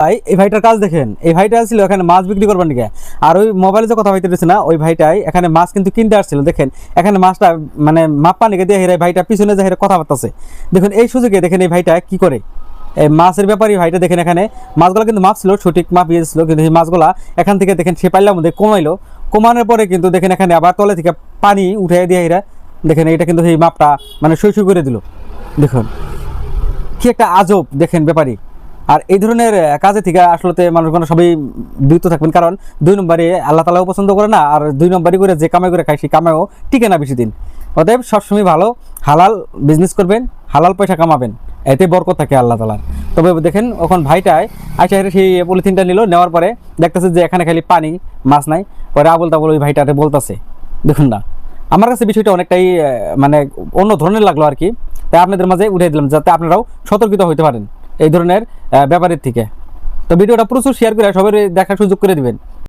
ভাই, এই ভাইটার কাজ দেখেন। এই ভাইটা ছিল এখানে মাছ বিক্রি করবার নিকে। আর ওই মোবাইলে যে কথা হইতেছে না, ওই ভাইটাই এখানে মাছ কিন্তু কিনতে আসছিল। দেখেন, এখানে মাছটা মানে মাপ্পা নিকে দিয়ে হেরে ভাইটা পিছনে যে হেরে কথা বার্তাছে দেখুন, এই সুযোগে দেখেন এই ভাইটা কি করে? এই মাছের ব্যাপারে ভাইটা দেখেন এখানে, মাছগুলো কিন্তু মাপ ছিল, সঠিক মাপ ইয়েছিল কিন্তু এই মাছগুলা এখান থেকে দেখেন সে পাল্লার মধ্যে কমাইলো। কমানোর পরে কিন্তু দেখেন এখানে আবার তলে থেকে পানি উঠে দিয়ে এরা দেখেন এটা কিন্তু সেই মাপটা মানে সই করে দিল। দেখুন, কি একটা আজব দেখেন ব্যাপারী। আর এই ধরনের কাজে থেকে আসলে মানুষগুলো সবাই বিরত থাকবেন। কারণ দুই নম্বরে আল্লাহ তালাও পছন্দ করে না, আর দুই নম্বরই করে যে কামাই করে খায়, সেই কামাইও টিকে না বেশি দিন। অতএব সবসময় ভালো, হালাল বিজনেস করবেন, হালাল পয়সা কামাবেন, এতে বরকত থাকে আল্লাহ তালার। তবে দেখেন ওখান ভাইটায় আইসা সেই পলিথিনটা নিল, নেওয়ার পরে দেখতেছে যে এখানে খালি পানি, মাছ নাই। পরে আবল তাবল ওই ভাইটাতে বলতেছে, দেখুন না, আমার কাছে বিষয়টা অনেকটাই মানে অন্য ধরনের লাগল আর কি। তাই আপনাদের মাঝে উঠে দিলাম, যাতে আপনারাও সতর্কিত হতে পারেন। এই ধরনের ব্যাপারের থেকে। তো ভিডিওটা প্রচুর শেয়ার করে সবাই দেখার সুযোগ করে দিবেন।